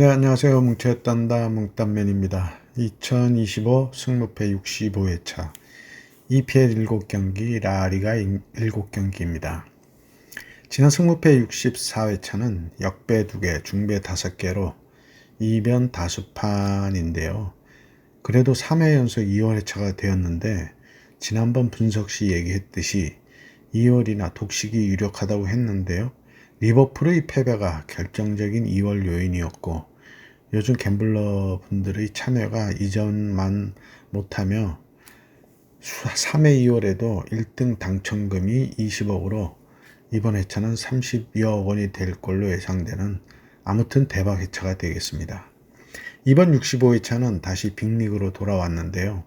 네, 안녕하세요. 뭉쳤단다 뭉딴맨입니다. 2025 승무패 65회차 EPL 7경기, 라리가 7경기입니다. 지난 승무패 64회차는 역배 2개, 중배 5개로 이변 다수판인데요. 그래도 3회 연속 2월 회차가 되었는데 지난번 분석 시 얘기했듯이 2월이나 독식이 유력하다고 했는데요. 리버풀의 패배가 결정적인 2월 요인이었고 요즘 갬블러 분들의 참여가 이전만 못하며 3회 2월에도 1등 당첨금이 20억으로 이번 회차는 30여 원이 될 걸로 예상되는 아무튼 대박 회차가 되겠습니다. 이번 65회차는 다시 빅리그로 돌아왔는데요.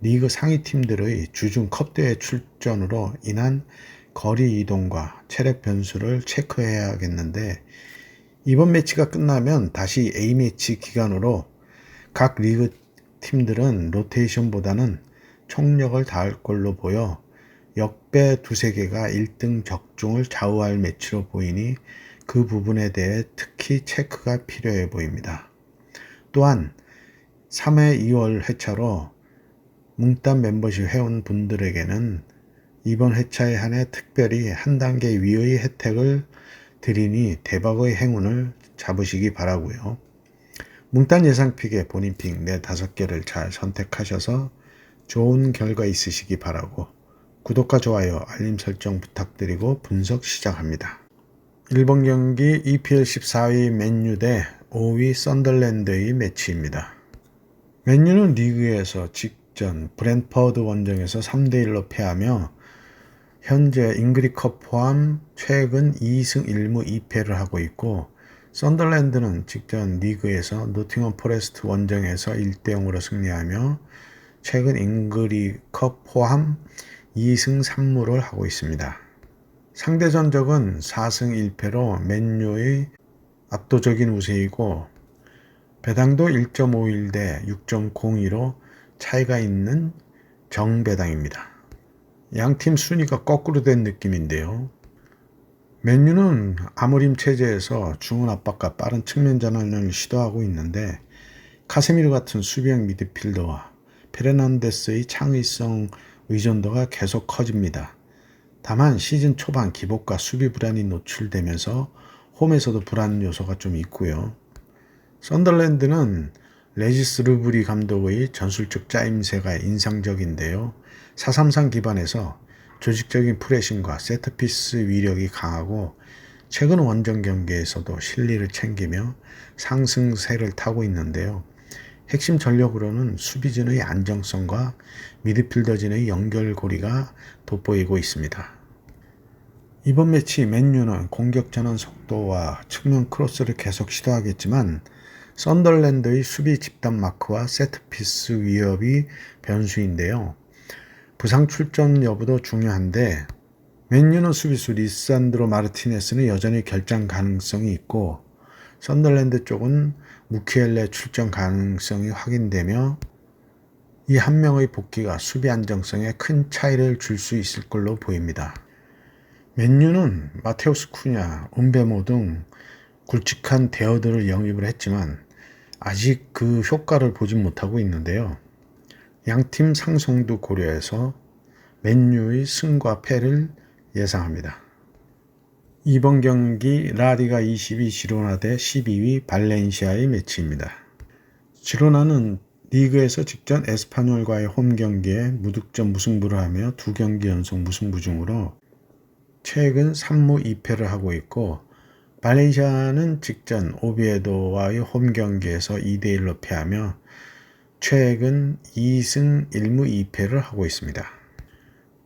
리그 상위 팀들의 주중 컵대회 출전으로 인한 거리 이동과 체력 변수를 체크해야겠는데 이번 매치가 끝나면 다시 A매치 기간으로 각 리그 팀들은 로테이션보다는 총력을 다할 걸로 보여 역배 두세 개가 1등 적중을 좌우할 매치로 보이니 그 부분에 대해 특히 체크가 필요해 보입니다. 또한 3회 2월 회차로 뭉딴 멤버십 회원 분들에게는 이번 회차에 한해 특별히 한 단계 위의 혜택을 드리니 대박의 행운을 잡으시기 바라고요. 뭉딴 예상픽에 본인 픽네 다섯 개를 잘 선택하셔서 좋은 결과 있으시기 바라고 구독과 좋아요, 알림 설정 부탁드리고 분석 시작합니다. 1번 경기 EPL 14위 맨유 대 5위 썬덜랜드의 매치입니다. 맨유는 리그에서 직전 브랜퍼드 원정에서 3대1로 패하며 현재 잉그리컵 포함 최근 2승 1무 2패를 하고 있고 썬더랜드는 직전 리그에서 노팅엄 포레스트 원정에서 1대 0으로 승리하며 최근 잉그리컵 포함 2승 3무를 하고 있습니다. 상대 전적은 4승 1패로 맨유의 압도적인 우세이고 배당도 1.51대 6.02로 차이가 있는 정배당입니다. 양팀 순위가 거꾸로 된 느낌인데요. 맨유는 아모림 체제에서 중원 압박과 빠른 측면 전환을 시도하고 있는데 카세미르 같은 수비형 미드필더와 페르난데스의 창의성 의존도가 계속 커집니다. 다만 시즌 초반 기복과 수비 불안이 노출되면서 홈에서도 불안 요소가 좀 있고요. 썬덜랜드는 레지스 르브리 감독의 전술적 짜임새가 인상적인데요. 433 기반에서 조직적인 프레싱과 세트피스 위력이 강하고 최근 원정 경기에서도 실리를 챙기며 상승세를 타고 있는데요. 핵심 전력으로는 수비진의 안정성과 미드필더진의 연결고리가 돋보이고 있습니다. 이번 매치 맨유는 공격 전환 속도와 측면 크로스를 계속 시도하겠지만 썬덜랜드의 수비 집단 마크와 세트피스 위협이 변수인데요. 부상 출전 여부도 중요한데 맨유는 수비수 리산드로 마르티네스는 여전히 결장 가능성이 있고 썬덜랜드 쪽은 무키엘레 출전 가능성이 확인되며 이 한 명의 복귀가 수비 안정성에 큰 차이를 줄 수 있을 걸로 보입니다. 맨유는 마테우스 쿠냐, 은베모 등 굵직한 대어들을 영입을 했지만 아직 그 효과를 보지 못하고 있는데요. 양팀 상성도 고려해서 맨유의 승과 패를 예상합니다. 이번 경기 라리가 22 지로나 대 12위 발렌시아의 매치입니다. 지로나는 리그에서 직전 에스파뇰과의 홈 경기에 무득점 무승부를 하며 두 경기 연속 무승부 중으로 최근 3무 2패를 하고 있고 발렌시아는 직전 오비에도와의 홈 경기에서 2대1로 패하며 최근 2승 1무 2패를 하고 있습니다.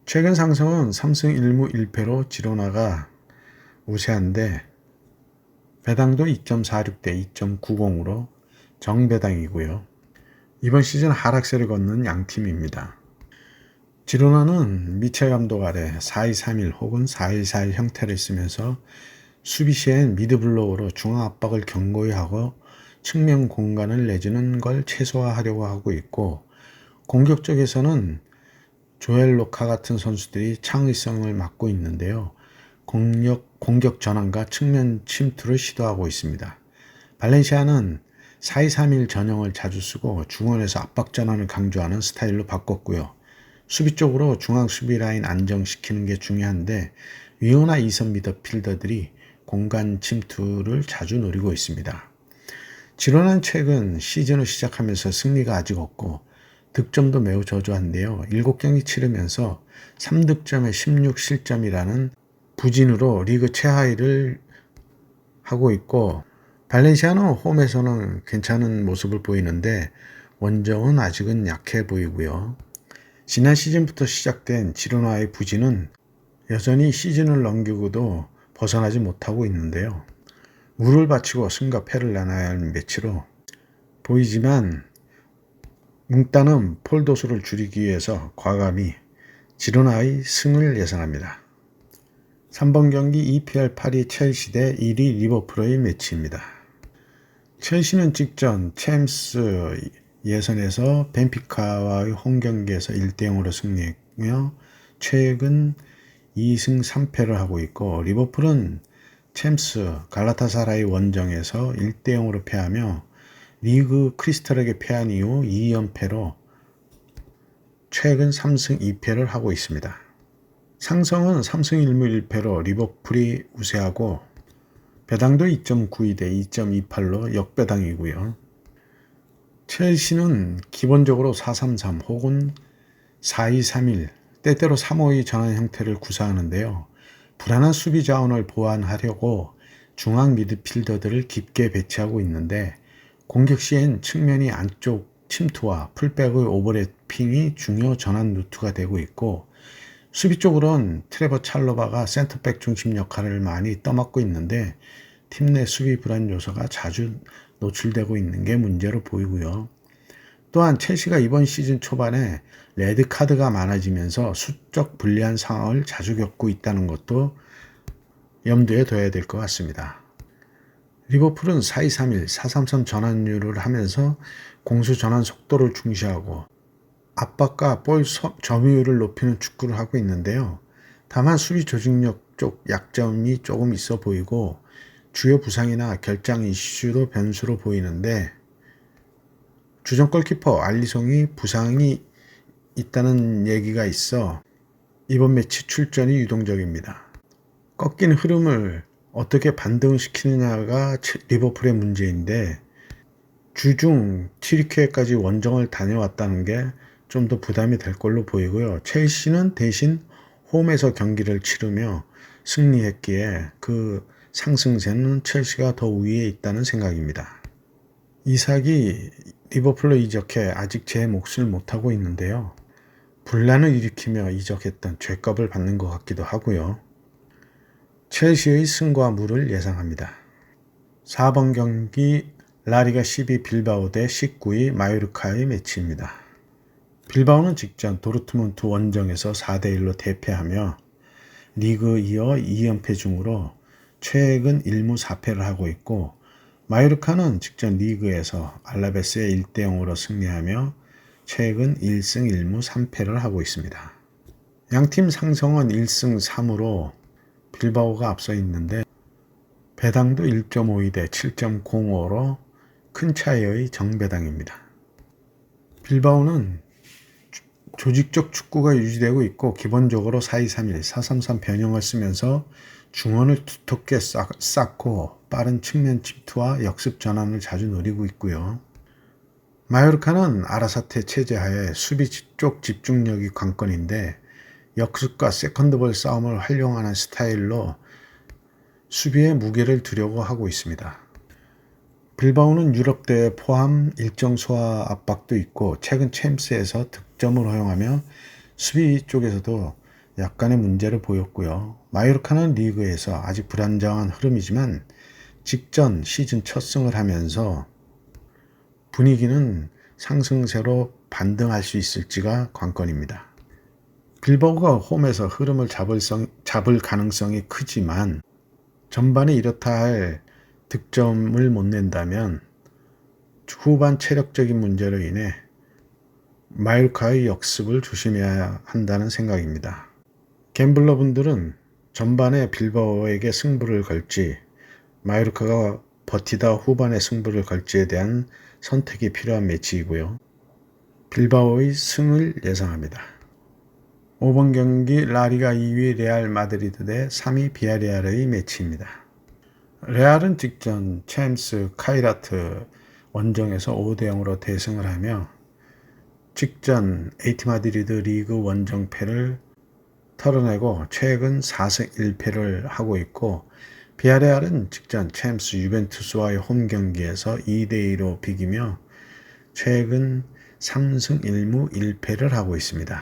최근 상승은 3승 1무 1패로 지로나가 우세한데 배당도 2.46대 2.90으로 정배당이고요. 이번 시즌 하락세를 걷는 양팀입니다. 지로나는 미첼 감독 아래 4-2-3-1 혹은 4-1-4-1 형태를 쓰면서 수비 시엔 미드블록으로 중앙 압박을 견고히 하고 측면 공간을 내주는 걸 최소화하려고 하고 있고 공격 적에서는 조엘 로카 같은 선수들이 창의성을 맡고 있는데요. 공격, 공격 전환과 측면 침투를 시도하고 있습니다. 발렌시아는 4-2-3-1 전형을 자주 쓰고 중원에서 압박 전환을 강조하는 스타일로 바꿨고요. 수비 쪽으로 중앙 수비 라인 안정시키는 게 중요한데 위호나 이선 미드필더들이 공간 침투를 자주 노리고 있습니다. 지로는 최근 시즌을 시작하면서 승리가 아직 없고 득점도 매우 저조한데요. 7경기 치르면서 3득점에 16실점이라는 부진으로 리그 최하위를 하고 있고 발렌시아는 홈에서는 괜찮은 모습을 보이는데 원정은 아직은 약해 보이고요. 지난 시즌부터 시작된 지로나의 부진은 여전히 시즌을 넘기고도 벗어나지 못하고 있는데요. 물을 바치고 승과 패를 나눠야 할 매치로 보이지만 뭉따는 폴도수를 줄이기 위해서 과감히 지로나의 승을 예상합니다. 3번 경기 EPL 8위 첼시 대 1위 리버풀의 매치입니다. 첼시는 직전 챔스 예선에서 벤피카와의 홈 경기에서 1대0으로 승리했며 최근 2승 3패를 하고 있고 리버풀은 챔스 갈라타사라의 원정에서 1대 0으로 패하며 리그 크리스탈에게 패한 이후 2연패로 최근 3승 2패를 하고 있습니다. 상성은 3승 1무 1패로 리버풀이 우세하고 배당도 2.92 대 2.28로 역배당이고요. 첼시는 기본적으로 433 혹은 4231 때때로 352 전환 형태를 구사하는데요. 불안한 수비 자원을 보완하려고 중앙 미드필더들을 깊게 배치하고 있는데 공격 시엔 측면이 안쪽 침투와 풀백의 오버래핑이 중요 전환 루트가 되고 있고 수비 쪽으론 트레버 찰로바가 센터백 중심 역할을 많이 떠맡고 있는데 팀 내 수비 불안 요소가 자주 노출되고 있는 게 문제로 보이고요. 또한 첼시가 이번 시즌 초반에 레드 카드가 많아지면서 수적 불리한 상황을 자주 겪고 있다는 것도 염두에 둬야 될 것 같습니다. 리버풀은 4-2-3-1, 4-3-3 전환율을 하면서 공수 전환 속도를 중시하고 압박과 볼 점유율을 높이는 축구를 하고 있는데요. 다만 수비 조직력 쪽 약점이 조금 있어 보이고 주요 부상이나 결장 이슈도 변수로 보이는데 주전 골키퍼 알리송이 부상이 있다는 얘기가 있어 이번 매치 출전이 유동적입니다. 꺾인 흐름을 어떻게 반등시키느냐가 리버풀의 문제인데 주중 7위회까지 원정을 다녀왔다는 게 좀 더 부담이 될 걸로 보이고요. 첼시는 대신 홈에서 경기를 치르며 승리했기에 그 상승세는 첼시가 더 위에 있다는 생각입니다. 이삭이 리버풀로 이적해 아직 제 몫을 못하고 있는데요. 분란을 일으키며 이적했던 죄값을 받는 것 같기도 하고요. 첼시의 승과 무를 예상합니다. 4번 경기 라리가 12 빌바오 대 19위 마요르카의 매치입니다. 빌바오는 직전 도르트문트 원정에서 4대1로 대패하며 리그 이어 2연패 중으로 최근 1무 4패를 하고 있고 마요르카는 직전 리그에서 알라베스의 1대0으로 승리하며 최근 1승 1무 3패를 하고 있습니다. 양팀 상성은 1승 3으로 빌바오가 앞서 있는데 배당도 1.52 대 7.05로 큰 차이의 정배당입니다. 빌바오는 조직적 축구가 유지되고 있고 기본적으로 4-2-3-1, 4-3-3 변형을 쓰면서 중원을 두텁게 쌓고 빠른 측면 침투와 역습 전환을 자주 노리고 있고요. 마요르카는 아라사테 체제하에 수비 쪽 집중력이 관건인데 역습과 세컨드볼 싸움을 활용하는 스타일로 수비에 무게를 두려고 하고 있습니다. 빌바오는 유럽 대회 포함 일정 소화 압박도 있고 최근 챔스에서 득점을 허용하며 수비 쪽에서도 약간의 문제를 보였고요. 마요르카는 리그에서 아직 불안정한 흐름이지만 직전 시즌 첫 승을 하면서 분위기는 상승세로 반등할 수 있을지가 관건입니다. 빌버그가 홈에서 흐름을 잡을, 성, 잡을 가능성이 크지만 전반에 이렇다 할 득점을 못 낸다면 후반 체력적인 문제로 인해 마일카의 역습을 조심해야 한다는 생각입니다. 갬블러 분들은 전반에 빌바오에게 승부를 걸지 마요르카가 버티다 후반에 승부를 걸지에 대한 선택이 필요한 매치이고요. 빌바오의 승을 예상합니다. 5번 경기 라리가 2위 레알 마드리드 대 3위 비아레알의 매치입니다. 레알은 직전 챔스 카이라트 원정에서 5대 0으로 대승을 하며 직전 에이티 마드리드 리그 원정패를 털어내고 최근 4승 1패를 하고 있고 비아레알은 직전 챔스 유벤투스와의 홈 경기에서 2대 2로 비기며 최근 3승 1무 1패를 하고 있습니다.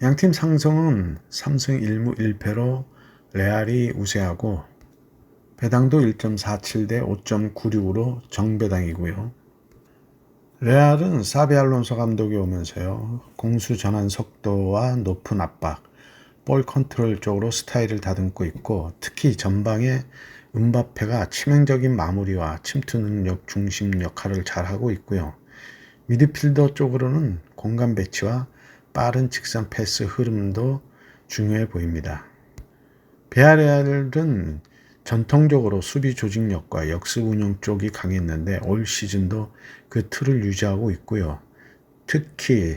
양팀 상성은 3승 1무 1패로 레알이 우세하고 배당도 1.47대 5.96으로 정배당이고요. 레알은 사비 알론소 감독이 오면서요. 공수 전환 속도와 높은 압박, 볼 컨트롤 쪽으로 스타일을 다듬고 있고 특히 전방에 은바페가 치명적인 마무리와 침투 능력 중심 역할을 잘하고 있고요. 미드필더 쪽으로는 공간 배치와 빠른 직선 패스 흐름도 중요해 보입니다. 베아레알은 전통적으로 수비 조직력과 역습 운영 쪽이 강했는데 올 시즌도 그 틀을 유지하고 있고요. 특히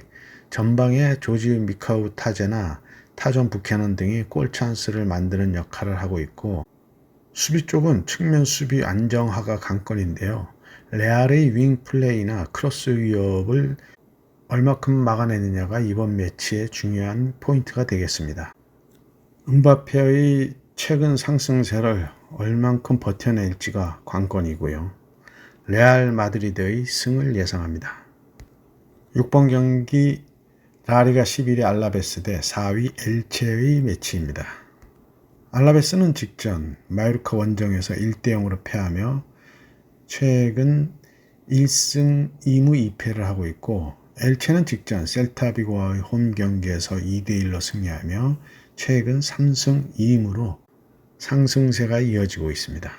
전방에 조지 미카우 타제나 타전 부캐넌 등이 골 찬스를 만드는 역할을 하고 있고 수비 쪽은 측면 수비 안정화가 관건인데요. 레알의 윙 플레이나 크로스 위협을 얼마큼 막아내느냐가 이번 매치의 중요한 포인트가 되겠습니다. 은바페의 최근 상승세를 얼만큼 버텨낼지가 관건이고요. 레알 마드리드의 승을 예상합니다. 6번 경기 라리가 11위 알라베스 대 4위 엘체의 매치입니다. 알라베스는 직전 마요르카 원정에서 1대 0으로 패하며 최근 1승 2무 2패를 하고 있고 엘체는 직전 셀타비고와의 홈 경기에서 2대 1로 승리하며 최근 3승 2무로 상승세가 이어지고 있습니다.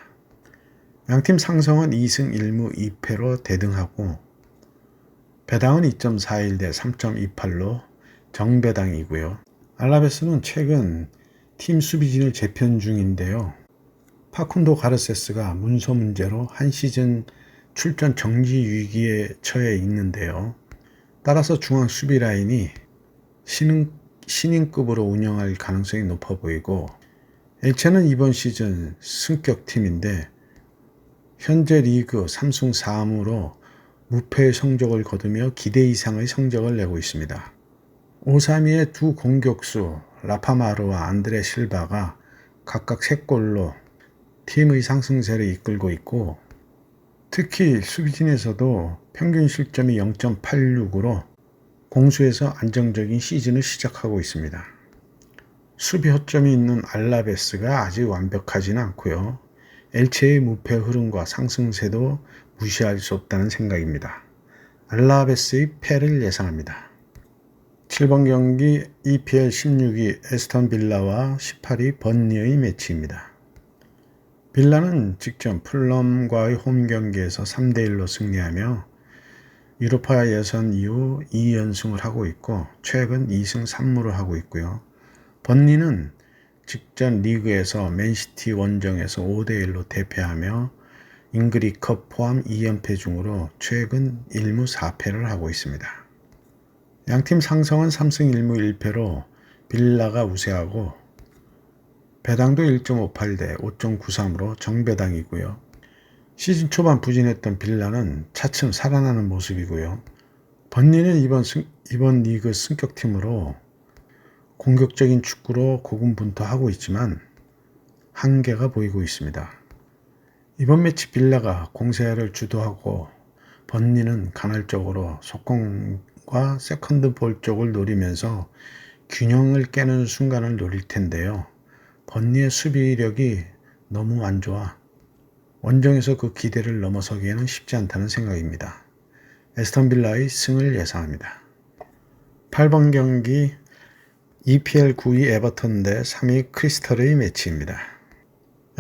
양팀 상성은 2승 1무 2패로 대등하고 배당은 2.41 대 3.28로 정배당이고요. 알라베스는 최근 팀 수비진을 재편 중인데요. 파쿤도 가르세스가 문서 문제로 한 시즌 출전 정지 위기에 처해 있는데요. 따라서 중앙 수비 라인이 신인, 신인급으로 운영할 가능성이 높아 보이고 엘체는 이번 시즌 승격팀인데 현재 리그 3승 4무로 무패 성적을 거두며 기대 이상의 성적을 내고 있습니다. 5-3-2의 두 공격수 라파마르와 안드레 실바가 각각 3골로 팀의 상승세를 이끌고 있고 특히 수비진에서도 평균 실점이 0.86으로 공수에서 안정적인 시즌을 시작하고 있습니다. 수비 허점이 있는 알라베스가 아직 완벽하지는 않고요. 엘체의 무패 흐름과 상승세도 무시할 수 없다는 생각입니다. 알라베스의 패를 예상합니다. 7번 경기 EPL 16위 에스턴 빌라와 18위 번니의 매치입니다. 빌라는 직전 풀럼과의 홈 경기에서 3대1로 승리하며 유로파 예선 이후 2연승을 하고 있고 최근 2승 3무를 하고 있고요. 번니는 직전 리그에서 맨시티 원정에서 5대1로 대패하며 잉그리컵 포함 2연패 중으로 최근 1무 4패를 하고 있습니다. 양팀 상성은 3승 1무 1패로 빌라가 우세하고 배당도 1.58대 5.93으로 정배당이고요. 시즌 초반 부진했던 빌라는 차츰 살아나는 모습이고요. 번니는 이번, 승, 이번 리그 승격팀으로 공격적인 축구로 고군분투하고 있지만 한계가 보이고 있습니다. 이번 매치 빌라가 공세를 주도하고 번니는 간헐적으로 속공과 세컨드 볼 쪽을 노리면서 균형을 깨는 순간을 노릴 텐데요. 번니의 수비력이 너무 안 좋아 원정에서 그 기대를 넘어서기에는 쉽지 않다는 생각입니다. 에스턴 빌라의 승을 예상합니다. 8번 경기 EPL 9위 에버턴 대 3위 크리스털의 매치입니다.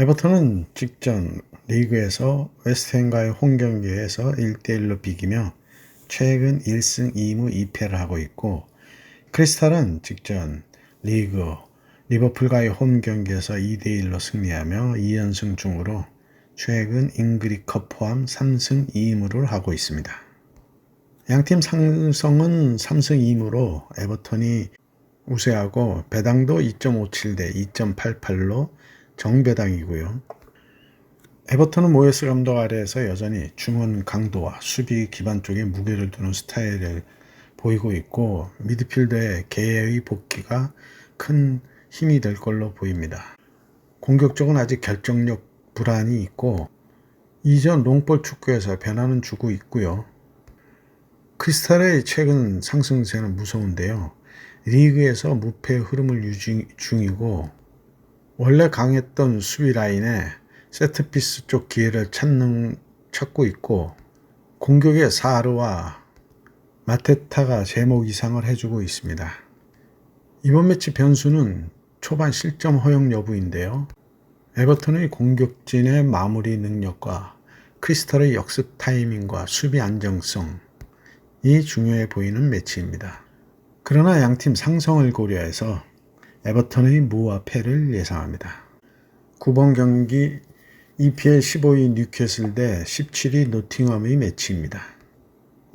에버턴은 직전 리그에서 웨스트햄과의 홈 경기에서 1대1로 비기며 최근 1승 2무 2패를 하고 있고 크리스탈은 직전 리그 리버풀과의 홈 경기에서 2대1로 승리하며 2연승 중으로 최근 잉그리컵 포함 3승 2무를 하고 있습니다. 양팀 상성은 3승 2무로 에버턴이 우세하고 배당도 2.57 대 2.88로 정배당이고요. 에버턴은 모에스 감독 아래에서 여전히 중원 강도와 수비 기반 쪽에 무게를 두는 스타일을 보이고 있고 미드필더의 개의 복귀가 큰 힘이 될 걸로 보입니다. 공격적은 아직 결정력 불안이 있고 이전 롱볼 축구에서 변화는 주고 있고요. 크리스탈의 최근 상승세는 무서운데요. 리그에서 무패 흐름을 유지 중이고 원래 강했던 수비 라인에 세트피스 쪽 기회를 찾는 찾고 있고 공격의 사르와 마테타가 제목 이상을 해주고 있습니다. 이번 매치 변수는 초반 실점 허용 여부인데요. 에버턴의 공격진의 마무리 능력과 크리스탈의 역습 타이밍과 수비 안정성이 중요해 보이는 매치입니다. 그러나 양팀 상성을 고려해서 에버턴의 무와 패를 예상합니다. 9번 경기 EPL 15위 뉴캐슬 대 17위 노팅엄의 매치입니다.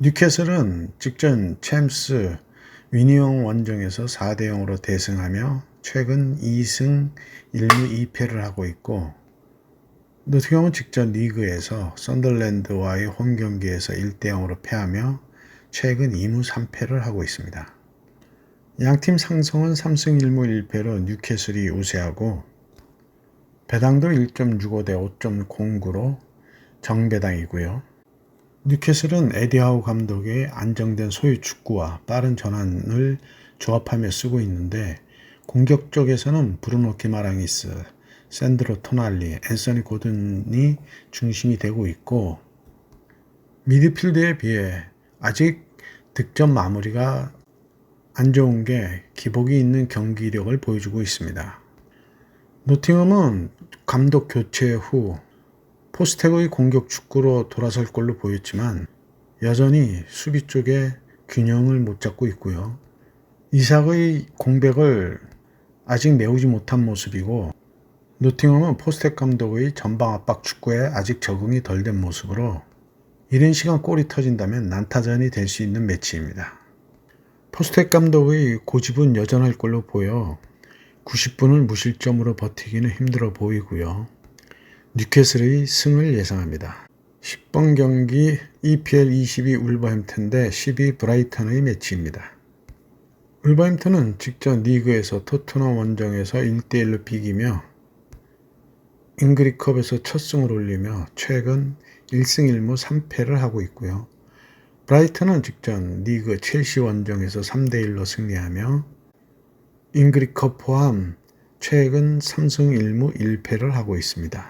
뉴캐슬은 직전 챔스 위니영 원정에서 4대 0으로 대승하며 최근 2승 1무 2패를 하고 있고 노팅엄은 직전 리그에서 썬덜랜드와의 홈 경기에서 1대 0으로 패하며 최근 2무 3패를 하고 있습니다. 양팀 상성은 3승 1무 1패로 뉴캐슬이 우세하고 배당도 1.65 대 5.09로 정배당이고요. 뉴캐슬은 에디하우 감독의 안정된 소유 축구와 빠른 전환을 조합하며 쓰고 있는데 공격 쪽에서는 브루노 기마랑이스, 샌드로 토날리, 앤서니 고든이 중심이 되고 있고 미드필드에 비해 아직 득점 마무리가 안 좋은 게 기복이 있는 경기력을 보여주고 있습니다. 노팅엄은 감독 교체 후 포스텍의 공격 축구로 돌아설 걸로 보였지만 여전히 수비 쪽에 균형을 못 잡고 있고요. 이삭의 공백을 아직 메우지 못한 모습이고 노팅엄은 포스텍 감독의 전방 압박 축구에 아직 적응이 덜 된 모습으로 이른 시간 골이 터진다면 난타전이 될 수 있는 매치입니다. 포스텍 감독의 고집은 여전할 걸로 보여 90분을 무실점으로 버티기는 힘들어 보이고요. 뉴캐슬의 승을 예상합니다. 10번 경기 EPL 22 울버햄튼 대12 브라이턴의 매치입니다. 울버햄튼은 직전 리그에서 토트넘 원정에서 1대1로 비기며 잉그리컵에서 첫 승을 올리며 최근 1승 1무 3패를 하고 있고요. 브라이턴은 직전 리그 첼시 원정에서 3대1로 승리하며 잉그리컵 포함 최근 3승 1무 1패를 하고 있습니다.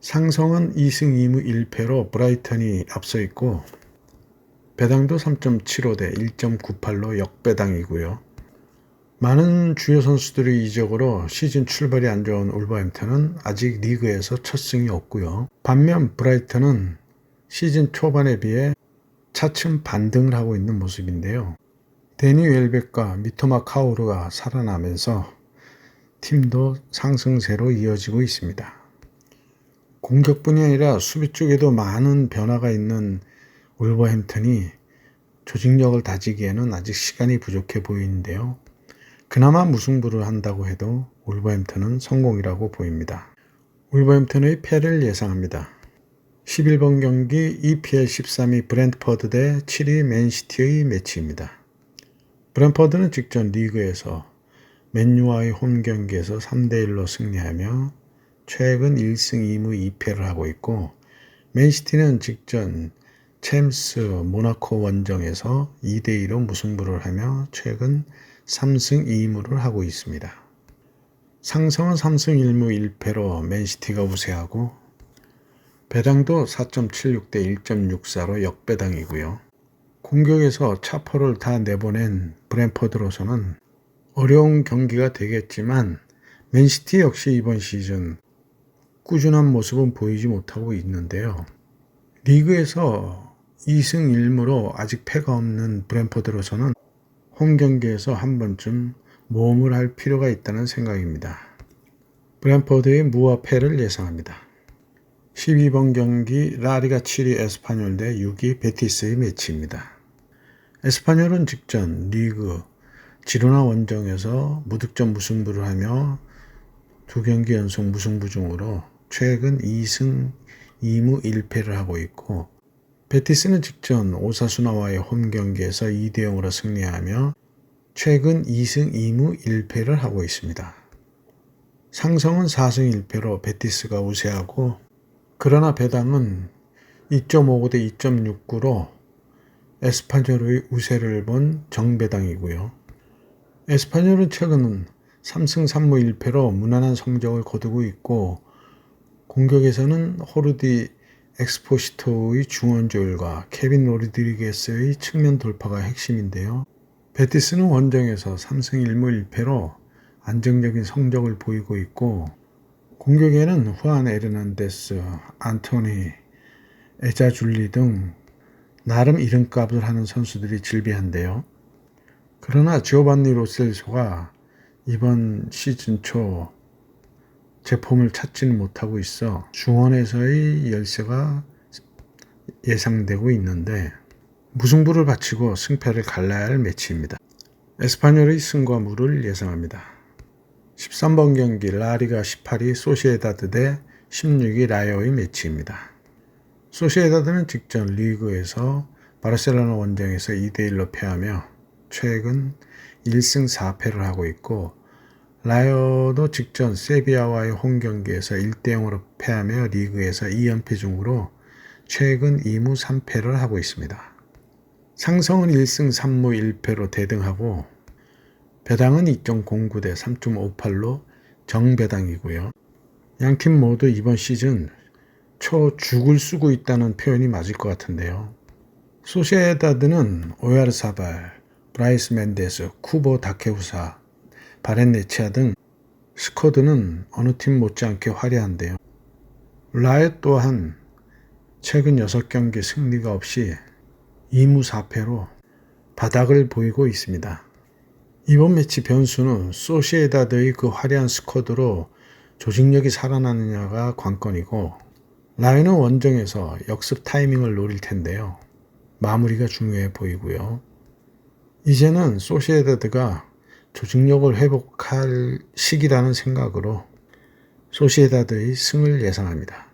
상성은 2승 2무 1패로 브라이턴이 앞서 있고 배당도 3.75 대 1.98로 역배당이고요. 많은 주요 선수들의 이적으로 시즌 출발이 안 좋은 울버햄튼은 아직 리그에서 첫 승이 없고요. 반면 브라이턴은 시즌 초반에 비해 차츰 반등을 하고 있는 모습인데요. 데니 웰백과 미토마 카오르가 살아나면서 팀도 상승세로 이어지고 있습니다. 공격뿐이 아니라 수비 쪽에도 많은 변화가 있는 울버햄튼이 조직력을 다지기에는 아직 시간이 부족해 보이는데요. 그나마 무승부를 한다고 해도 울버햄튼은 성공이라고 보입니다. 울버햄튼의 패를 예상합니다. 11번 경기 EPL 13위 브랜트퍼드 대 7위 맨시티의 매치입니다. 브랜퍼드는 직전 리그에서 맨유와의 홈 경기에서 3대1로 승리하며 최근 1승 2무 2패를 하고 있고 맨시티는 직전 챔스 모나코 원정에서 2대2로 무승부를 하며 최근 3승 2무를 하고 있습니다. 상성은 3승 1무 1패로 맨시티가 우세하고 배당도 4.76대 1.64로 역배당이고요. 공격에서 차포를 다 내보낸 브랜퍼드로서는 어려운 경기가 되겠지만 맨시티 역시 이번 시즌 꾸준한 모습은 보이지 못하고 있는데요. 리그에서 2승 1무로 아직 패가 없는 브랜퍼드로서는 홈 경기에서 한 번쯤 모험을 할 필요가 있다는 생각입니다. 브랜퍼드의 무와 패를 예상합니다. 12번 경기 라리가 7위 에스파뇰 대 6위 베티스의 매치입니다. 에스파뇰은 직전 리그 지로나 원정에서 무득점 무승부를 하며 두 경기 연속 무승부 중으로 최근 2승 2무 1패를 하고 있고 베티스는 직전 오사수나와의 홈 경기에서 2대 0으로 승리하며 최근 2승 2무 1패를 하고 있습니다. 상성은 4승 1패로 베티스가 우세하고 그러나 배당은 2.59 대 2.69로 에스파뇰의 우세를 본 정배당이고요. 에스파뇰은 최근 3승 3무 1패로 무난한 성적을 거두고 있고 공격에서는 호르디 엑스포시토의 중원 조율과 케빈 로드리게스의 측면 돌파가 핵심인데요. 베티스는 원정에서 3승 1무 1패로 안정적인 성적을 보이고 있고 공격에는 후안 에르난데스, 안토니, 에자줄리 등 나름 이름값을 하는 선수들이 질비한데요. 그러나 지오반니 로셀소가 이번 시즌 초 제품을 찾지는 못하고 있어 중원에서의 열세가 예상되고 있는데 무승부를 바치고 승패를 갈라야 할 매치입니다. 에스파뇰의 승과 무를 예상합니다. 13번 경기 라리가 18위 소시에다드 대 16위 라이어의 매치입니다. 소시에다드는 직전 리그에서 바르셀로나 원정에서 2대1로 패하며 최근 1승 4패를 하고 있고 라이어도 직전 세비야와의 홈 경기에서 1대0으로 패하며 리그에서 2연패 중으로 최근 2무 3패를 하고 있습니다. 상성은 1승 3무 1패로 대등하고 배당은 2.09대 3.58로 정배당이고요. 양팀 모두 이번 시즌 초 죽을 쓰고 있다는 표현이 맞을 것 같은데요. 소시에다드는 오야르사발, 브라이스 멘데스, 쿠보 다케우사, 바렌네치아 등 스쿼드는 어느 팀 못지않게 화려한데요. 라이엇 또한 최근 6경기 승리가 없이 2무 4패로 바닥을 보이고 있습니다. 이번 매치 변수는 소시에다드의 그 화려한 스쿼드로 조직력이 살아나느냐가 관건이고 라이는 원정에서 역습 타이밍을 노릴 텐데요. 마무리가 중요해 보이고요. 이제는 소시에다드가 조직력을 회복할 시기라는 생각으로 소시에다드의 승을 예상합니다.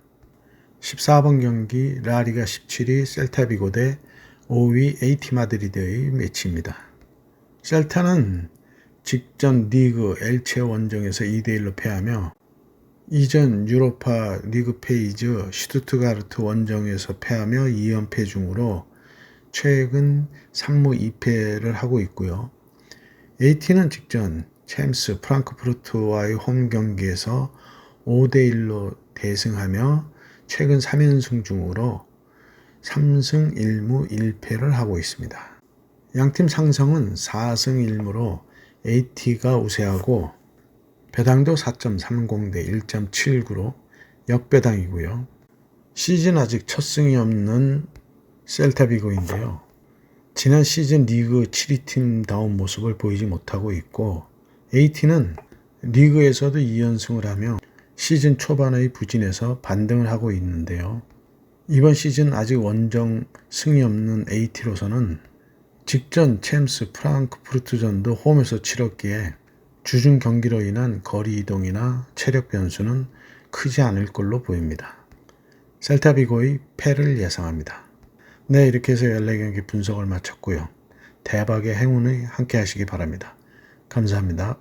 14번 경기 라리가 17위 셀타비고 대 5위 에이티 마드리드의 매치입니다. 셀타는 직전 리그 엘체 원정에서 2대1로 패하며 이전 유로파 리그 페이즈 슈투트가르트 원정에서 패하며 2연패 중으로 최근 3무 2패를 하고 있고요. AT는 직전 챔스 프랑크푸르트와의 홈 경기에서 5대1로 대승하며 최근 3연승 중으로 3승 1무 1패를 하고 있습니다. 양팀 상성은 4승 1무로 AT가 우세하고 배당도 4.30 대 1.79로 역배당이고요. 시즌 아직 첫 승이 없는 셀타비고인데요. 지난 시즌 리그 7위 팀다운 모습을 보이지 못하고 있고 AT는 리그에서도 2연승을 하며 시즌 초반의 부진에서 반등을 하고 있는데요. 이번 시즌 아직 원정 승이 없는 AT로서는 직전 챔스 프랑크푸르트전도 홈에서 치렀기에 주중 경기로 인한 거리 이동이나 체력 변수는 크지 않을 걸로 보입니다. 셀타비고의 패를 예상합니다. 네, 이렇게 해서 14경기 분석을 마쳤고요. 대박의 행운을 함께 하시기 바랍니다. 감사합니다.